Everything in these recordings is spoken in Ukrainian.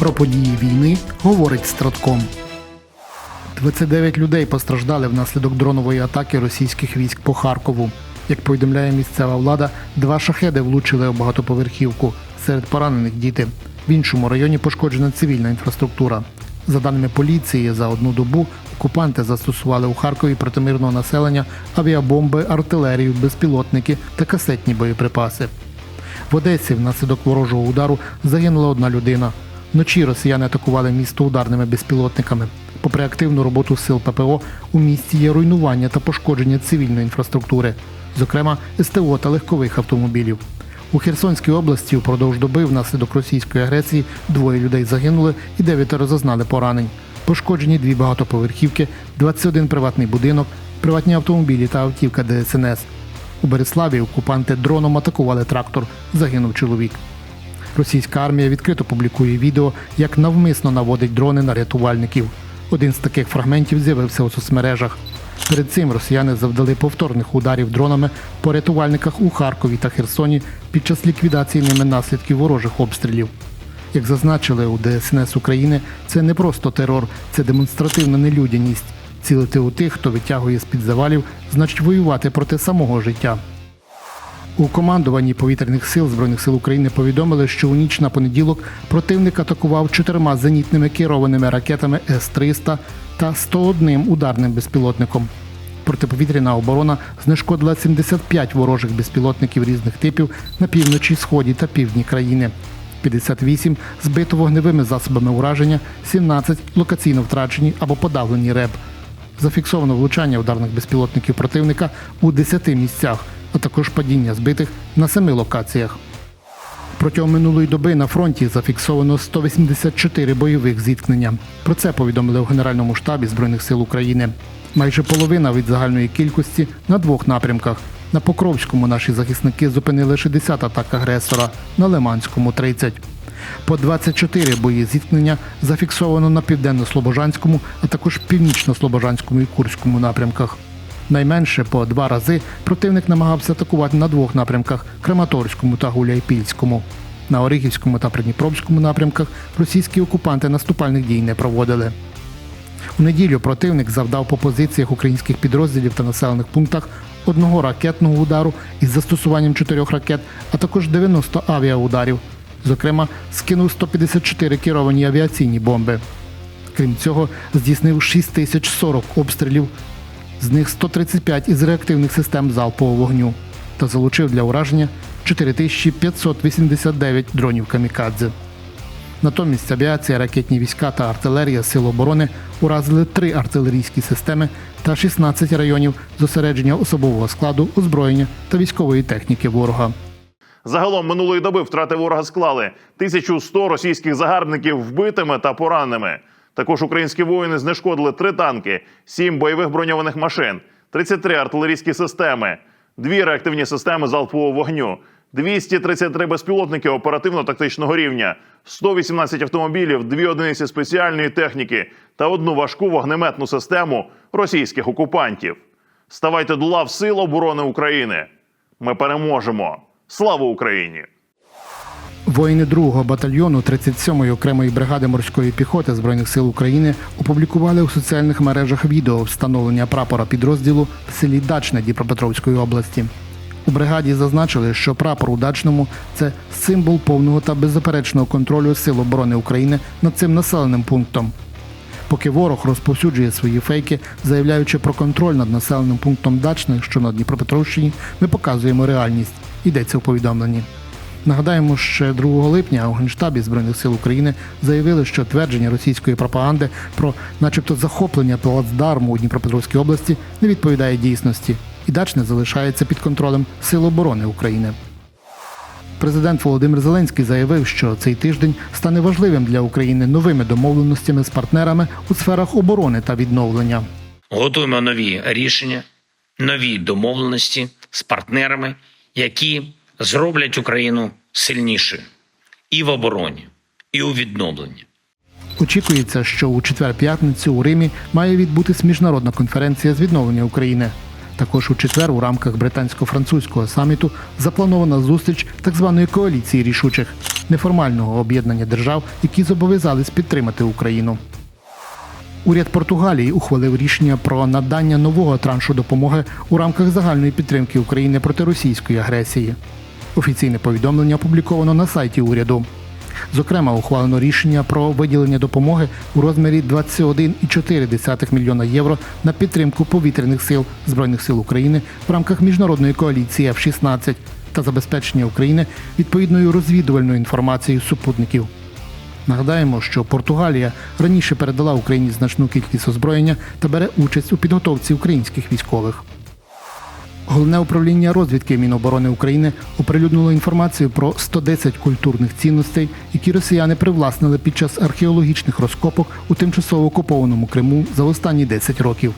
Про події війни говорить Стратком. 29 людей постраждали внаслідок дронової атаки російських військ по Харкову. Як повідомляє місцева влада, два шахеди влучили у багатоповерхівку. Серед поранених діти. В іншому районі пошкоджена цивільна інфраструктура. За даними поліції, за одну добу окупанти застосували у Харкові проти мирного населення авіабомби, артилерію, безпілотники та касетні боєприпаси. В Одесі внаслідок ворожого удару загинула одна людина. Вночі росіяни атакували місто ударними безпілотниками. Попри активну роботу сил ППО, у місті є руйнування та пошкодження цивільної інфраструктури, зокрема СТО та легкових автомобілів. У Херсонській області впродовж доби внаслідок російської агресії двоє людей загинули і дев'ятеро зазнали поранень. Пошкоджені дві багатоповерхівки, 21 приватний будинок, приватні автомобілі та автівка ДСНС. У Береславі окупанти дроном атакували трактор. Загинув чоловік. Російська армія відкрито публікує відео, як навмисно наводить дрони на рятувальників. Один з таких фрагментів з'явився у соцмережах. Перед цим росіяни завдали повторних ударів дронами по рятувальниках у Харкові та Херсоні під час ліквідації ними наслідків ворожих обстрілів. Як зазначили у ДСНС України, це не просто терор, це демонстративна нелюдяність. Цілити у тих, хто витягує з-під завалів, значить воювати проти самого життя. У командуванні повітряних сил Збройних сил України повідомили, що у ніч на понеділок противник атакував чотирма зенітними керованими ракетами С-300 та 101 ударним безпілотником. Протиповітряна оборона знешкодила 75 ворожих безпілотників різних типів на півночі, сході та півдні країни. 58 збито вогневими засобами ураження, 17 локаційно втрачені або подавлені РЕБ. Зафіксовано влучання ударних безпілотників противника у 10 місцях, а також падіння збитих на 7 локаціях. Протягом минулої доби на фронті зафіксовано 184 бойових зіткнення. Про це повідомили у Генеральному штабі Збройних сил України. Майже половина від загальної кількості на двох напрямках. На Покровському наші захисники зупинили 60 атак агресора, на Лиманському 30. По 24 бої зіткнення зафіксовано на південно-слобожанському, а також північно-слобожанському і Курському напрямках. Найменше по два рази противник намагався атакувати на двох напрямках Краматорському та Гуляйпільському. На Орихівському та Придніпровському напрямках російські окупанти наступальних дій не проводили. У неділю противник завдав по позиціях українських підрозділів та населених пунктах одного ракетного удару із застосуванням чотирьох ракет, а також 90 авіаударів. Зокрема, скинув 154 керовані авіаційні бомби. Крім цього, здійснив 6040 обстрілів, з них 135 із реактивних систем залпового вогню та залучив для ураження 4589 дронів камікадзе. Натомість авіація, ракетні війська та артилерія Сил оборони уразили три артилерійські системи та 16 районів зосередження особового складу, озброєння та військової техніки ворога. Загалом минулої доби втрати ворога склали 1100 російських загарбників вбитими та пораненими. Також українські воїни знешкодили три танки, 7 бойових броньованих машин, 33 артилерійські системи, дві реактивні системи залпового вогню, 233 безпілотники оперативно-тактичного рівня, 118 автомобілів, дві одиниці спеціальної техніки та одну важку вогнеметну систему російських окупантів. Ставайте до лав Сил оборони України. Ми переможемо. Слава Україні! Воїни 2-го батальйону 37-ї окремої бригади морської піхоти Збройних сил України опублікували у соціальних мережах відео встановлення прапора підрозділу в селі Дачне Дніпропетровської області. У бригаді зазначили, що прапор у Дачному це символ повного та беззаперечного контролю Сил оборони України над цим населеним пунктом. Поки ворог розповсюджує свої фейки, заявляючи про контроль над населеним пунктом Дачне, що на Дніпропетровщині, ми показуємо реальність. Йдеться у повідомленні. Нагадаємо, ще 2 липня у Генштабі Збройних сил України заявили, що твердження російської пропаганди про, начебто, захоплення плацдарму у Дніпропетровській області не відповідає дійсності, і Дачне залишається під контролем Сил оборони України. Президент Володимир Зеленський заявив, що цей тиждень стане важливим для України новими домовленостями з партнерами у сферах оборони та відновлення. Готуємо нові рішення, нові домовленості з партнерами, які зроблять Україну сильнішою і в обороні, і у відновленні. Очікується, що у четвер-п'ятницю у Римі має відбутись міжнародна конференція з відновлення України. Також у четвер у рамках британсько-французького саміту запланована зустріч так званої коаліції рішучих неформального об'єднання держав, які зобов'язались підтримати Україну. Уряд Португалії ухвалив рішення про надання нового траншу допомоги у рамках загальної підтримки України проти російської агресії. Офіційне повідомлення опубліковано на сайті уряду. Зокрема, ухвалено рішення про виділення допомоги у розмірі 21,4 мільйона євро на підтримку повітряних сил Збройних сил України в рамках міжнародної коаліції F-16 та забезпечення України відповідною розвідувальною інформацією супутників. Нагадаємо, що Португалія раніше передала Україні значну кількість озброєння та бере участь у підготовці українських військових. Головне управління розвідки Міноборони України оприлюднило інформацію про 110 культурних цінностей, які росіяни привласнили під час археологічних розкопок у тимчасово окупованому Криму за останні 10 років.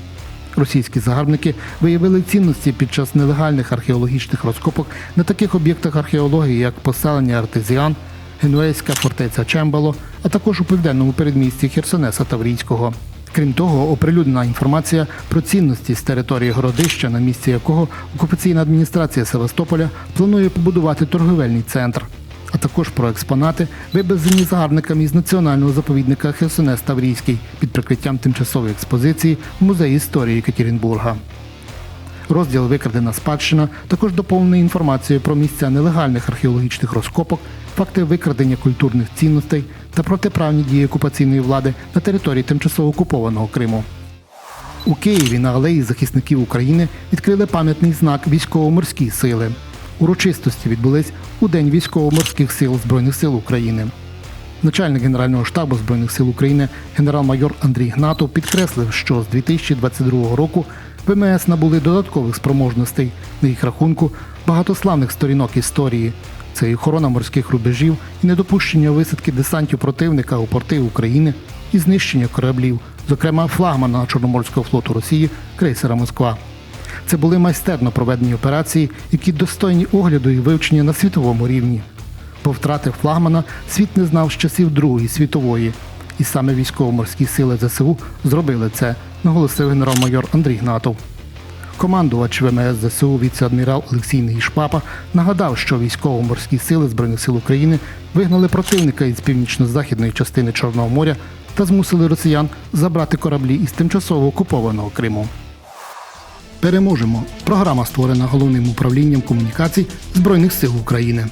Російські загарбники виявили цінності під час нелегальних археологічних розкопок на таких об'єктах археології, як поселення Артезіан, Генуейська фортеця Чембало, а також у південному передмісті Херсонеса Таврійського. Крім того, оприлюднена інформація про цінності з території городища, на місці якого окупаційна адміністрація Севастополя планує побудувати торговельний центр, а також про експонати, вивезені загарбниками із національного заповідника Херсонес Таврійський під прикриттям тимчасової експозиції в музеї історії Екатеринбурга. Розділ Викрадена спадщина також доповнений інформацією про місця нелегальних археологічних розкопок, факти викрадення культурних цінностей та протиправні дії окупаційної влади на території тимчасово окупованого Криму. У Києві на алеї захисників України відкрили пам'ятний знак військово-морські сили. Урочистості відбулись у День військово-морських сил Збройних сил України. Начальник Генерального штабу Збройних сил України генерал-майор Андрій Гнатов підкреслив, що з 2022 року ВМС набули додаткових спроможностей на їх рахунку багатославних сторінок історії. Це і охорона морських рубежів, і недопущення висадки десантів противника у порти України, і знищення кораблів, зокрема флагмана Чорноморського флоту Росії крейсера Москва. Це були майстерно проведені операції, які достойні огляду і вивчення на світовому рівні. Бо втрати флагмана світ не знав з часів Другої світової. І саме військово-морські сили ЗСУ зробили це, наголосив генерал-майор Андрій Гнатов. Командувач ВМС ЗСУ віце-адмірал Олексій Негішпапа нагадав, що військово-морські сили Збройних сил України вигнали противника із північно-західної частини Чорного моря та змусили росіян забрати кораблі із тимчасово окупованого Криму. Переможемо. Програма створена головним управлінням комунікацій Збройних сил України.